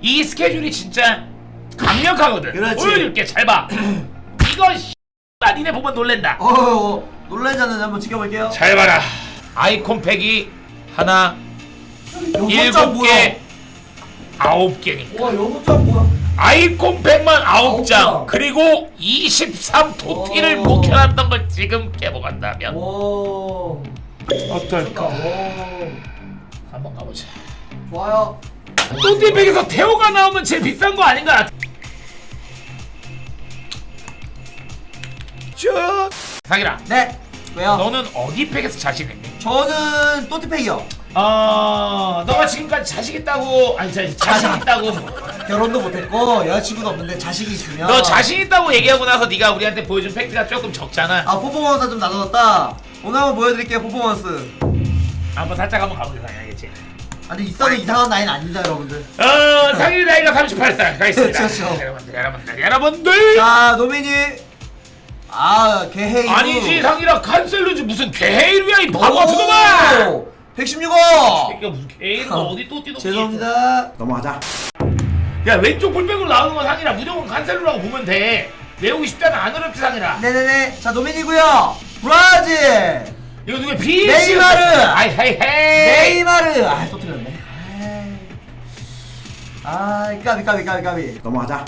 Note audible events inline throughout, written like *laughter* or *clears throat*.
이 스케줄이 진짜 강력하거든. 그렇지. 보여줄게 잘 봐. *clears throat* 이거 씨발 니네 보면 놀랜다. 어 놀라지 않는지 한번 지켜볼게요 잘 봐라. 아이콘 팩이 하나, 일곱 개, 아홉 개니까. 와장 뭐야 아이콘 팩만 아홉 장 장. 그리고 23 도티를 오. 목표놨던 걸 지금 개봉한다면 와 어떨까? 와 한번 가보자. 좋아요 또띠백에서 태호가 나오면 제일 비싼 거 아닌가? 쭉. 상이라, 네 왜요? 너는 어디 팩에서 자신 있니? 저는 또티팩이요 어, 너가 지금까지 자식 있다고 아니 자, 자신 있다고 결혼도 못했고 여자친구도 없는데 자식이 있으면 너 자신 있다고 얘기하고 나서 네가 우리한테 보여준 팩트가 조금 적잖아. 아 퍼포먼스 좀 나눠졌다 오늘 한번 보여드릴게요 퍼포먼스 한번 살짝 한번 가보자? 아니 있어도 이상한 나이는 아닙니다 여러분들. 어, 상일 나이가 38살. 가있습니다. 그렇죠. 여러분들, 여러분들, 여러분들. 자 노민이. 아 개헤이 아니지 상이라 칸셀루지 무슨 개헤이루야 이 바보 같은 놈아! 116호! 이게 무슨 개헤이루가 어디 또 뛰는 죄송합니다. 넘어가자. 야 왼쪽 볼백으로 나오는 건 상이라 무조건 칸셀루라고 보면 돼. 외우기 쉽잖아 안 어렵지 상이라. 네네네. 자 노민이고요. 브라질 이거 누구 비? 네이마르! 아이 헤이 헤이. 네이마르 아 또 틀렸네 아이 까비 까비 까비 까비 넘어가자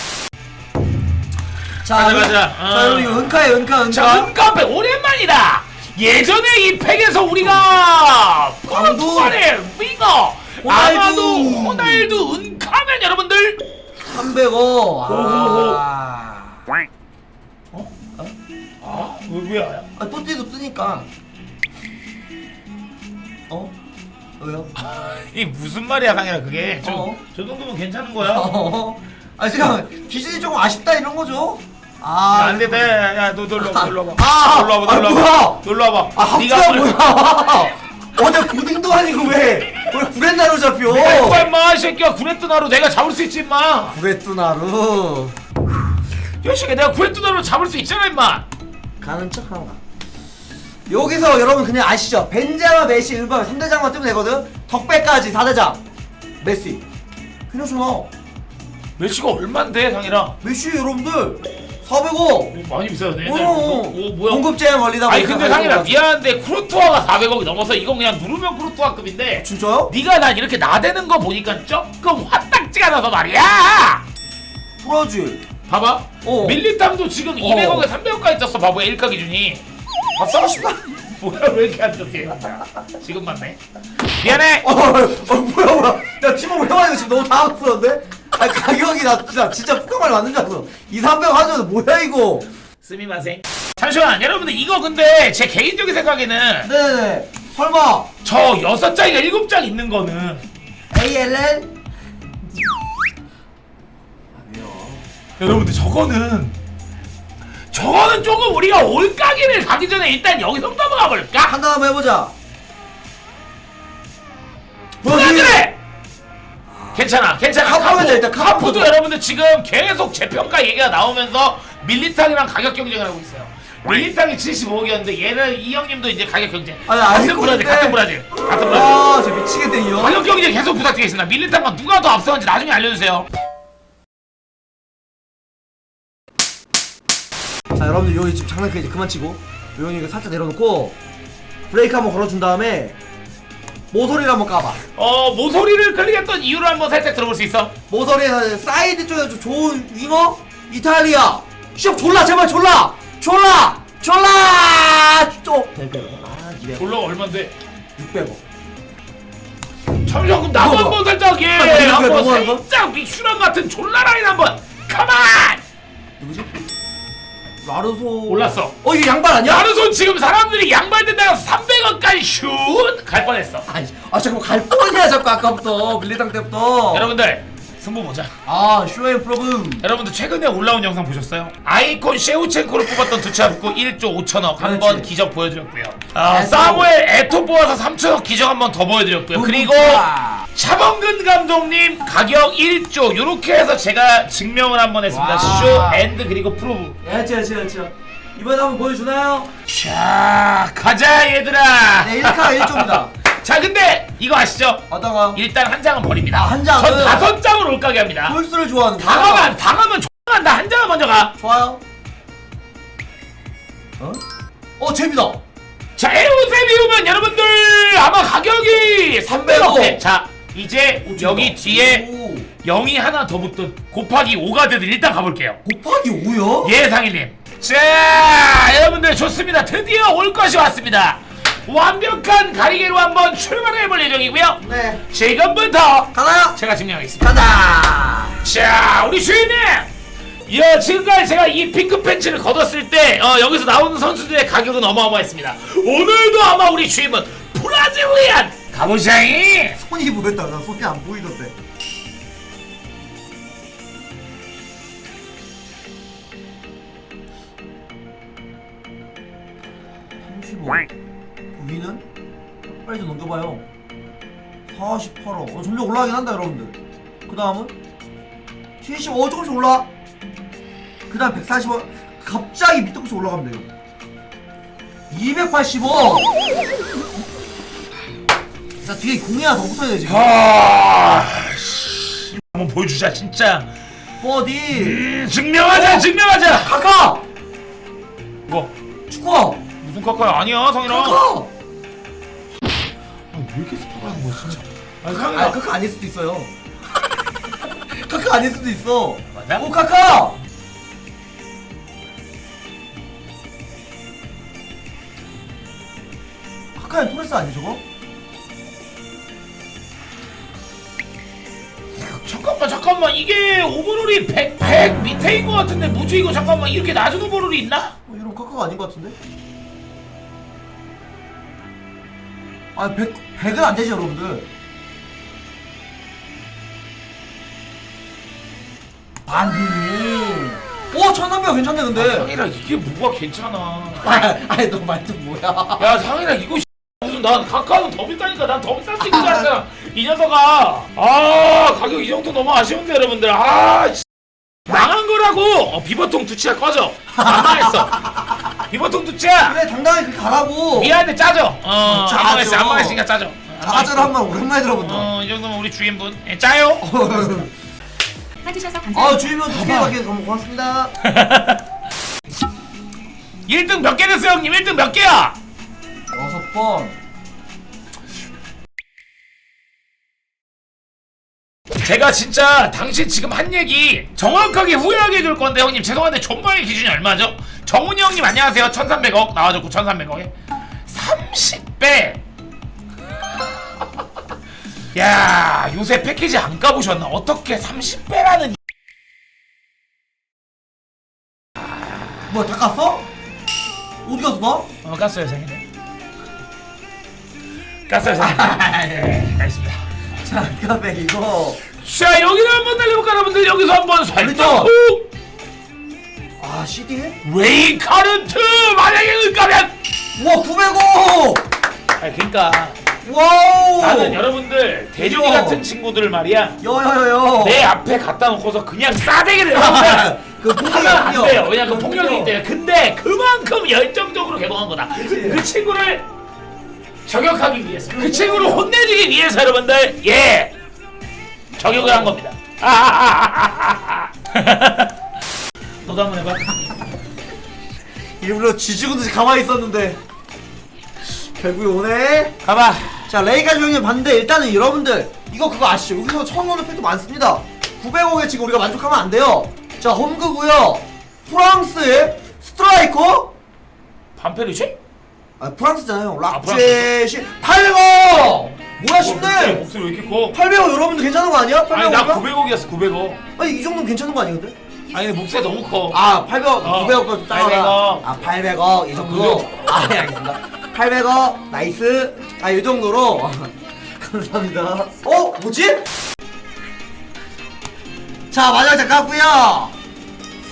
자, 가자, 여러분, 가자. 어. 자 여러분 이거 은카예요 은카 은카 자 은카페 오랜만이다. 예전에 이 팩에서 우리가 광두, 포르투갈의 윙어 호날두. 아마도 호날두 은카면 여러분들 300호 아, 어? 어? 아? 왜, 왜? 아 또띠도 뜨니까 어? 왜요? *laughs* 이 무슨 말이야 상이라 그게 저, 어. 저 정도면 괜찮은 거야 *laughs* 어? 아 지금 기준이 조금 아쉽다 이런 거죠? 아 야, 안 돼, 돼. 야, 너 놀러 와봐, 놀러 와봐. 아, 놀러 아, 놀러 뭐야? 와봐. 놀러 와봐. 아 합주야 뭐야 *laughs* 어제 고딩도 아니고 왜 왜 구렛나루 잡혀 내가 임마, 이 새끼야. 구레뜨나루 내가 잡을 수 있지, 임마. 구렛나루 이 새끼 내가 구레뜨나루 잡을 수 있잖아, 임마. 가는 척 하나 여기서 여러분 그냥 아시죠? 벤자마 메시 음반 3대장만 뜨면 되거든 덕배까지 4대장 메시 그냥 좋아 메시가 얼만데, 상이라? 메시 여러분들 400억 많이 비싸네. 오, 오, 뭐야. 공급 제한 걸리다 아니, 근데 가지고 미안한데, 쿠르투아가 400억이 넘어서 이건 그냥 누르면 쿠르투아급인데. 진짜요? 네가 난 이렇게 나대는 거 보니까 조금 화딱지가 나서 말이야. 브라질 봐봐. 어. 밀리탐도 지금 200억에 300억까지 쪘어, 바보야. 1가 기준이. 봤어? 싶다 *laughs* 뭐야 왜 이렇게 안 좋게? 지금 맞네. 미안해. 어, 어 뭐야 뭐야. 야 팀원 회화이거 지금 너무 당황스러운데? 아니 가격이 나 진짜 진짜 푸카말 맞는 줄 알았어. 2, 300 하죠 뭐야 이거? 스미마생. 잠시만 여러분들 이거 근데 제 개인적인 생각에는 네네네. 설마. 저 여섯 장이가 일곱 장 있는 거는 ALL? 여러분들 저거는 저거는 조금 우리가 올가기를 가기 전에 일단 여기서 넘어가 볼까? 한단 한번 해보자. 브라질에 괜찮아 괜찮아. 카푸도 일단 카푸도 카푸도. 여러분들 지금 계속 재평가 얘기가 나오면서 밀리탕이랑 가격 경쟁을 하고 있어요. 밀리탕이 75억이었는데 얘는 이 형님도 이제 가격 경쟁. 아니, 같은 알고 브라질 있는데. 같은 브라질 같은 브라질. 아 진짜 미치겠네 이 형. 가격 경쟁 계속 부탁드리겠습니다. 밀리탕과 누가 더 앞서는지 나중에 알려주세요 자 여러분들 여기 지금 장난감 이제 그만 치고 요영이 이거 살짝 내려놓고 브레이크 한번 걸어준 다음에 모서리를 한번 까봐. 어 모서리를 클릭했던 이유를 한번 살짝 들어볼 수 있어? 모서리에 사이드 쪽에 좀 좋은 윙어? 이탈리아! 시업 졸라 제발 졸라! 졸라! 졸라! 또! 100억 아 200억 볼러가 얼만데? 600억 잠시만 그럼 나도 한번 살짝 예. 뭐야, 한번? 살짝 믹슈랑 같은 졸라 라인 한번. 가만 누구지? 라르소 올랐어. 어 이게 양발 아니야? 야르손 지금 사람들이 양발 든다고 300원까지 슛갈 뻔했어 아니 아 자꾸 갈 뻔이야 자꾸 아까부터 빌리당 때부터 여러분들 승부 보자 아 쇼앤 프로브 여러분들 최근에 올라온 영상 보셨어요? 아이콘 셰우첸코를 뽑았던 두차붓고 1조 5천억 한 번 그렇지. 기적 보여드렸고요 아, 에토. 사무엘 에토 뽑아서 3천억 기적 한 번 더 보여드렸고요 그리고 아. 차범근 감독님 가격 1조 이렇게 해서 제가 증명을 한번 했습니다 와. 쇼 앤드 그리고 프로브 야채 야채 야채 이번에 한번 보여주나요? 자 가자 얘들아 네 1카 1조입니다 *laughs* 자 근데 이거 아시죠? 어떤가? 일단 한 장은 버립니다. 아, 한 장은? 전 다섯 장을 올가게 합니다. 홀수를 좋아하는 다 가면 X간다. 한 장은 먼저 가. 좋아요. 어? 어 재미다. 자 에어세 비우면 여러분들 아마 가격이 300억. 네. 자 이제 오, 여기. 뒤에 오. 0이 하나 더 붙든 곱하기 5가 되든 일단 가볼게요. 곱하기 5요? 예 상희님. 자 여러분들 좋습니다. 드디어 올 것이 왔습니다. 완벽한 가리개로 한번 출발해 볼 예정이고요. 네. 지금부터 가나요? 제가 증명하겠습니다. 간다. 자 우리 주인님 야 지금까지 제가 이 핑크 팬츠를 걷었을 때 어, 여기서 나오는 선수들의 가격은 어마어마했습니다 오늘도 아마 우리 주인은 브라질리안 가보자이 손이 보였다. 나 손이 안 보이던데. 위는 빨리 좀 넘겨봐요. 48억. 어, 점점 올라가긴 한다, 여러분들. 그 다음은 75. 조금씩 올라. 그 다음 140억. 갑자기 끝이 올라가면 돼요. 280억. 자, 뒤에 공이 하나 더 붙어야 돼, 지금. 아 씨. 한번 보여주자 진짜 4D. 음, 증명하자 어? 증명하자 카카! 뭐 축구야! 무슨 카카야 아니야 성인아 카카! 아, 왜 이렇게 스포하는 거야 진짜 아 아, 성인아 카카 아닐 수도 있어요. *laughs* 카카 아닐 수도 있어. 맞아? 오, 카카! 카카야 토레스 아니 저거? 잠깐만 이게 오버롤이 100, 100 밑에인 것 같은데 뭐지 이거 잠깐만 이렇게 낮은 오버롤이 있나? 어, 이런 카카가 아닌 것 같은데? 아, 100, 100은 안 되지, 여러분들. 반디니. 오, 1300 괜찮네, 근데. 상이라 이게 뭐가 괜찮아 *laughs* 아, 아니, 너 말도 뭐야. 야 상이라 이거 무슨 난 카카오는 더 비싸니까 난 더 비싼 친구 줄 알았잖아 이 녀석아 아 가격 이 정도 너무 아쉬운데 여러분들 아 씨. 망한 거라고 어, 비버통 두치야 꺼져 안 망했어 비버통 두치야 그래, 당당히 그렇게 가라고. 미안해 짜져 어 짜죠. 안 망했어 안 망했으니까 짜져 짜증을 한번 오랜만에 들어본다. 어이 정도면 우리 주인분 예, 짜요 *laughs* 해주셔서 감사합니다. 아, 주인분 두 개밖에 너무 고맙습니다. *laughs* 1등 몇 개 됐어요 형님 1등 몇 개야 여섯 번. 제가 진짜 당신 지금 한 얘기 정확하게 후회하게 해줄 건데 형님 죄송한데 존버의 기준이 얼마죠? 정훈이 형님 안녕하세요 1300억 나와줬고 1300억에 30배 *laughs* 야 요새 패키지 안 까보셨나 어떻게 30배라는 뭐야, 다 깠어? 어디 갔어, 너? 어 깠어요 생일에 깠어요 생일에 알겠습니다 *laughs* 자, 까백 이거. 자 여기를 한번 달려볼까 여러분들 여기서 한번 살짝. 훅 아, CD에? 레이카르트 만약에 을까면 우와, 900억! 아 그러니까 와우! 나는 여러분들 이거. 같은 친구들을 말이야 여여여여. 내 앞에 갖다 놓고서 그냥 싸대기를 *laughs* 하면 그 폭력이 안. 돼요 왜냐 그그 폭력이기 폭력. 때문에 근데 그만큼 열정적으로 개봉한 거다 그치. 그 친구를 저격하기 위해서 그 친구를 혼내주기 위해서 여러분들 예 저격을 한 겁니다 *laughs* 너도 한번 해봐 일부러 쥐죽은 듯이 가만히 있었는데. 결국에 오네. 가봐 자, 레이까지 형님 봤는데 일단은 여러분들 이거 그거 아시죠? 여기서 처음 오는 팩도 많습니다. 900억에 지금 우리가 만족하면 안 돼요. 자, 홈그고요. 프랑스의 스트라이커? 반페르쉐? 아, 프랑스잖아요. 아, 락제시 800억! 뭐야, 쉽네! 목소리 왜 이렇게 커? 800억 여러분들 괜찮은 거 아니야? 800억? 아니 나 900억이었어 900억 아니, 이 정도면 괜찮은 거 근데? 아니 근데 목소리 너무 커 아, 800억, 어, 900억까지 좀 작아라. 800억. 아, 800억, 이 정도? 아, 네, 알겠습니다. 800억, 나이스. 아, 이 정도로. *laughs* 감사합니다. 어? 뭐지? 자, 마지막 장 깠고요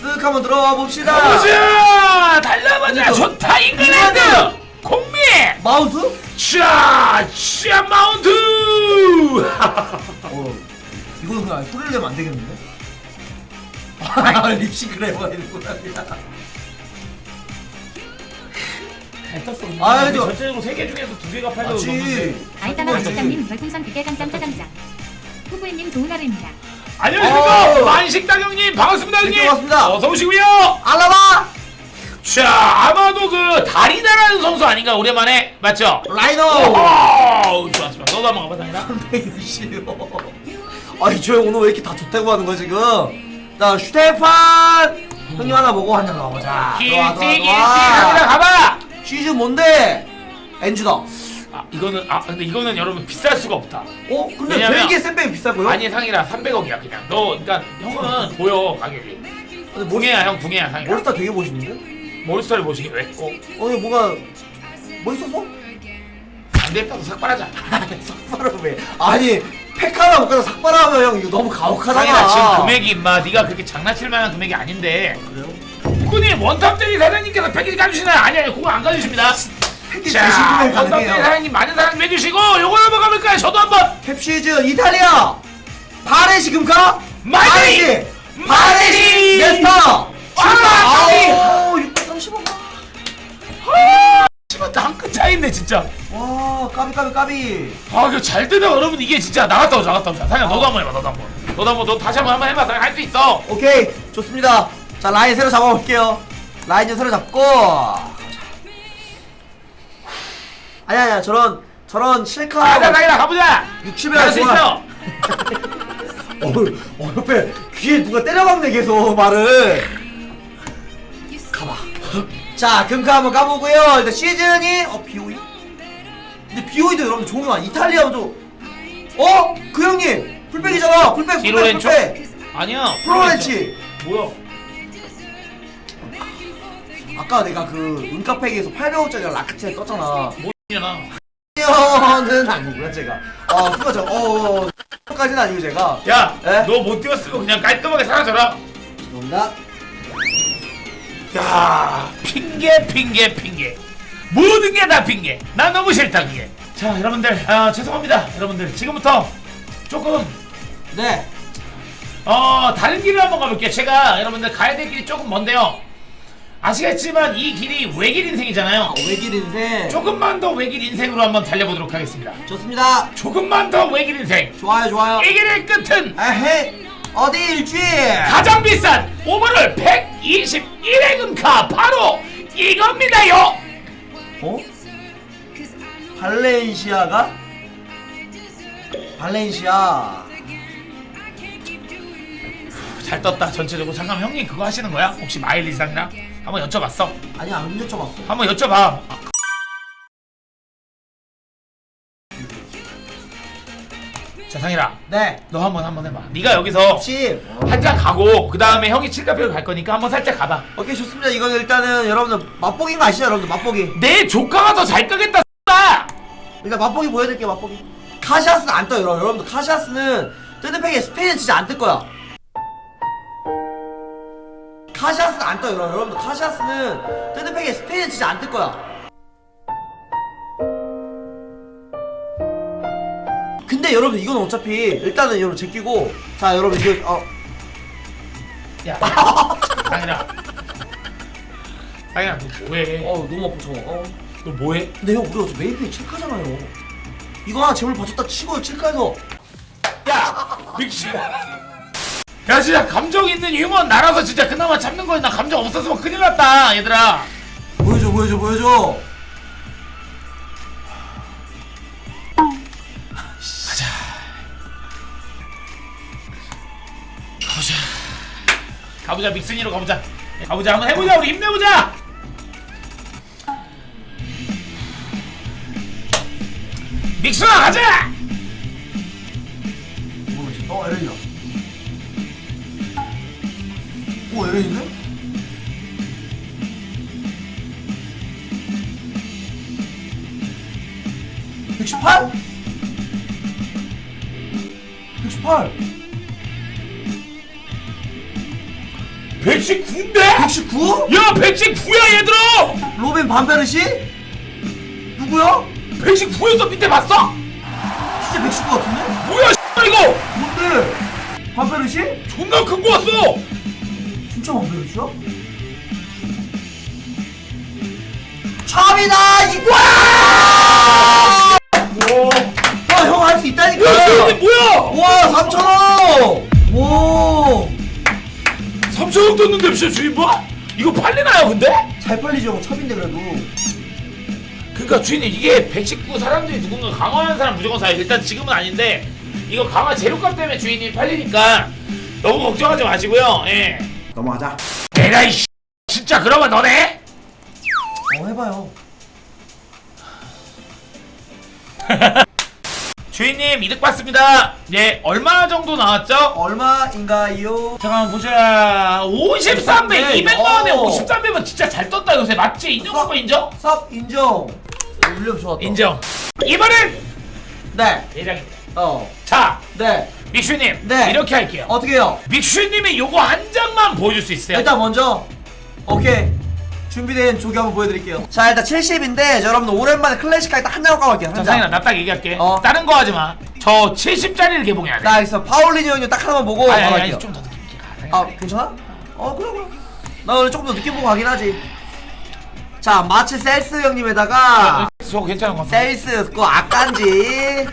쓱 한번 들어와 봅시다. 가보자 달려보자 이거- 좋다 잉글랜드 공미 마운트? 샤! 샤 마운트 어, 이거는 그냥 소리를 내면 안 되겠는데? 아. 잘 떴어. 아, 근데 저- 전체적으로 세개 중에서 두 개가 800원 넘는데. 맞지 아이따마. 만식당님 별풍선 100개 감쌈 짜장장 후보님 좋은 하루입니다 안녕하십니까 아우. 만식당 형님 반갑습니다 네, 형님. 반갑습니다. 어서 오시고요. 알라바 자 아마도 그 다리다라는 선수 아닌가 오랜만에 맞죠? 라이너 오 좋았습니다. 너도 한번 가봐 다니라. 360 아이 저 오늘 왜 이렇게 다 좋다고 하는 거야 지금 자 슈테판 형님 하나 보고 한장 가보자 길지 좋아, 좋아, 길지 좋아. 가봐. 시즌 뭔데? 엔주다 어? 아 이거는 아 근데 이거는 여러분 비쌀 수가 없다. 근데 왜냐면- 벨기에 쌤백이 비싸고요? 아니 상이라 300억이야 그냥. 너 그러니까 형은 보여 가격이. 근데 뭐, 붕해야 형 붕해야 상이라. 몰스타 되게 멋있는데? 몰스타를 보시기 왜? 어? 어 이거 뭔가 멋있어서? 안 됐다고 삭발하자. *laughs* 삭발을 왜 아니 팩 하나 못 가서 삭발을 하면 형 이거 너무 가혹하잖아 상이라 지금 금액이 임마 네가 그렇게 장난칠 만한 금액이 아닌데. 그래요? 국군님 원탑대리 사장님께서 패키지 가주시나요? 아니 아니 그거 안 가주십니다. 패키지 자 대신구매 원탑대리 가능해요 사장님 많은 사랑 해주시고 요거 한번 가볼까요? 저도 한번 캡시즌 이탈리아 바레시 금카 마이데리! 바레시 바레시 네스타 아, 아 차이인데 진짜. 와 까비 까비 까비 아 이거 잘 되다 여러분 이게 진짜 나갔다 오자 나갔다 오자. 사장 너도 한 번 해봐 너도 한번. 너도 한번 너 다시 한번 한번 해봐. 할수 있어. 오케이 좋습니다 자 라인 새로 잡아볼게요 라인 좀 새로 잡고 아니 아니야 저런 저런 실카 가자 상이라 가보자. 60에 할수 있어. *laughs* 어, 어 옆에 귀에 누가 때려박네 계속 말을 자 금카 한번 까보고요 일단 시즌이 어 비오이 근데 비오이도 여러분 종류 안 이탈리아도 어? 그 형님 풀백이잖아 풀백 풀백 디로렌초? 풀백 아니야. 플로렌치 뭐야? 아까 내가 그 은카팩에서 800원짜리 라크체 떴잖아 뭐냐나. 는 아니고요 제가 어 그거 저어 까지는 아니고 제가 야, 에? 너 못 뛰었으면 그냥 깔끔하게 사라져라. 죄송합니다 야, 핑계, 핑계, 핑계. 모든 게 다 핑계. 난 너무 싫다 그게. 자, 여러분들, 아, 죄송합니다. 여러분들, 지금부터 조금 네 어 다른 길을 한번 가볼게요. 제가 여러분들 가야 될 길이 조금 먼데요. 아시겠지만 이 길이 외길 인생이잖아요. 외길 인생 조금만 더 외길 인생으로 한번 달려보도록 하겠습니다. 좋습니다 조금만 더 외길 인생. 좋아요 좋아요 이 길의 끝은 에헤 어디 일주일 가장 비싼 오버롤 121의 금카 바로 이겁니다요. 어? 발렌시아가? 발렌시아 잘 떴다 전체적으로 잠깐 형님 그거 하시는 거야? 혹시 마일 리상이랑 한번 여쭤봤어? 아니 안 여쭤봤어 한번 여쭤봐. 자 상이라 네. 너 한번 한번 해봐. 네가 여기서 혹시 한장 가고 그 다음에 형이 칠카페를 갈 거니까 한번 살짝 가봐. 오케이 좋습니다. 이거는 일단은 여러분들 맛보기인 거 아시죠? 여러분들 맛보기. 내 조카가 더잘 까겠다. 다 일단 맛보기 보여드릴게요 맛보기. 카시아스는 안 떠요 여러분. 여러분들 카시아스는 뜨는 팩에 스페인은 진짜 안 뜰 거야. 카시아스는 안 떠요 여러분. 여러분들 카시아스는 뜨는 팩에 스페인은 진짜 안 뜰 거야 근데 여러분 이건 어차피 일단은 여러분 제끼고 자 여러분 이거 어 야, 상이라. 상이라 너 뭐해? 어 너무 아파 저거 어. 너 뭐해? 근데 형 우리가 저 메이플 칠카잖아요 이거 하나 재물 받쳤다 치고 칠카에서 야, 믹시. 야 진짜 감정 있는 휴먼 나라서 진짜 그나마 참는 거야. 나 감정 없었으면 큰일 났다, 얘들아. 보여줘 보여줘 보여줘 가보자 믹슨이로 가보자. 가보자 한번 해보자 우리 힘내보자. 믹슨아 가자. 뭐지? 어 에렌이다 오 에렌이네? (118) (118) 119인데? 119? 야 119야 얘들아. 로빈 반페르시? 누구야? 119였어 밑에 봤어? 진짜 119 같은데? 뭐야 X발 이거? 뭔데? 반페르시? 존나 큰 거 왔어. 진짜 반페르시야? 참이다 이거 와형 할 수 있다니까 야 주인님 뭐야 와 3천원 오 잘 3천원 떴는데 진짜 주인 봐? 이거 팔리나요 근데? 팔리죠 첩인데 그래도. 그러니까 주인님 이게 119 사람들이 누군가 강화하는 사람 무조건 사요 일단 지금은 아닌데 이거 강화 재료값 때문에 주인님 팔리니까 너무 걱정하지 마시고요. 예. 넘어가자. 에라이 씨. 진짜 그러면 너네? 어 해봐요 주인님 이득 봤습니다 예 얼마 정도 나왔죠? 얼마인가요? 잠깐만 보자 53배 네, 200만 원에 어. 53배면 진짜 잘 떴다 요새 맞지? 인정한 거 인정? 쌉 인정 윌리엄 좋았다 인정 이번엔 네 대장입니다 어, 자 네. 믹슈님 네. 이렇게 할게요 어떻게 해요? 믹슈님이 요거 한 장만 보여줄 수 있어요? 일단 먼저 오케이 준비된 조기 한번 보여드릴게요. 자 일단 70인데 여러분들 오랜만에 클래식하게 딱 한 장을 까볼게요. 자, 한 상인아 장. 나딱 얘기할게. 어. 다른 거 하지 마. 저 70짜리를 개봉해야 돼. 나 있어. 파울리니 형님 딱 하나만 보고 아니 아니 좀더 느낌 있게 가. 아 괜찮아? 어 그래 그래. 나 오늘 조금 더 늦게 보고 가긴 하지. 자 마치 셀스 형님에다가 저 괜찮은 것 같아. 셀스 그 아깐지.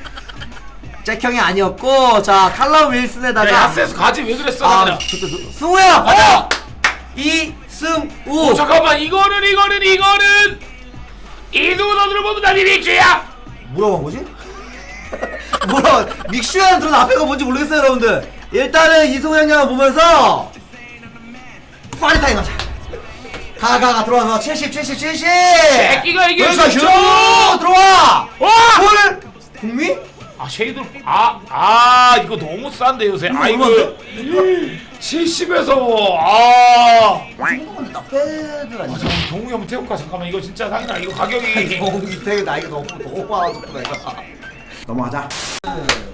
잭 형이 아니었고 자 칼럼 윌슨에다가 야 야스에서 가지 왜 그랬어? 아 상인아 좋다 좋다 승우야 어! 이 승우 오. 잠깐만 이거는 이거는 이거는! 이승우 선수를 보면 다 믹슈야! 뭐라고 한 거지? *laughs* 뭐라 믹슈라는 들은 앞에 가 뭔지 모르겠어요 여러분들. 일단은 이승우 형님 보면서 파리타임 가자. 가가가 들어와 들어와. 70 70 70 새끼가 이게 진짜! 슈! 들어와! 와! 볼 국미? 아 쉐이드 아아 이거 너무 싼데 요새. 아 얼마인데? 70에서 아. 근데 나 패드 아, 아니야? 잠깐 한번 태울까? 잠깐만 이거 진짜 상이나 이거 가격이. 거기 되게 나이가 너무 너무 많아졌구나 이거. 넘어가자.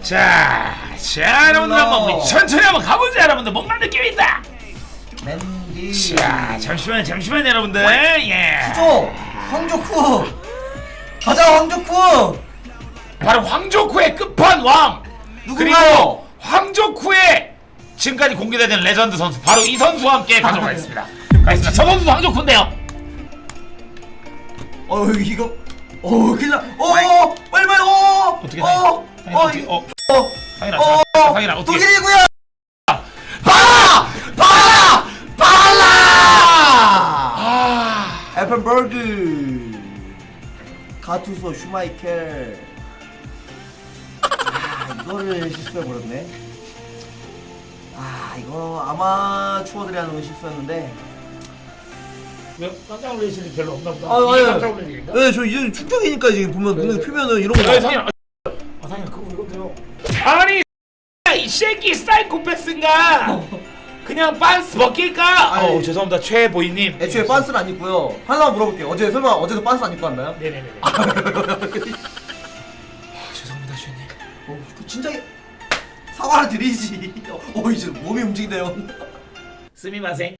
자, 자 여러분들 한번 우리 천천히 한번 가보자 여러분들. 뭔가 느낌이 있다? 맨디. 자 잠시만 잠시만 여러분들. 예. 조 황조쿠 가자 황조쿠 바로 황조쿠의 끝판 왕. 누군가요? 그리고 황조쿠의 지금까지 공개되는 레전드 선수 바로 이 선수와 함께 가져가겠습니다 가겠습니다 저 선수도 황조쿠인데요 어 이거 어 그냥 어 빨리 빨리 어 어떻게 어, 어, 어떻게 어 어, 상이나 어, 상- 상이나 어떻게 독일이고요. 빨라, 빨라, 빨라. 아 에펜버그, 가투소 슈마이켈. 아 이거를 실수해 버렸네. 아 이거 아마 추어들이 하는 실수였는데. 왜 깜짝 놀라실 일 별로 없나 보다 아, 이게 아, 깜짝 놀랄 일인가? 네, 저 이제 충격이니까 지금 보면 눈에 표면은 이런 거. 아 상이나 아 상이나 그거 이건데요 아니 이 새끼 사이코패스인가 그냥 빤스 벗길까? 아니. 어 죄송합니다 최보이님 애초에 빤스는 안 입고요. 하나만 물어볼게요. 어제 설마 어제도 빤스 안 입고 왔나요? 네네네 *laughs* 아, 죄송합니다 주인님 어, 그 진작에 사과를 드리지. *laughs* 어, 이제 몸이 움직이네요. 스미마생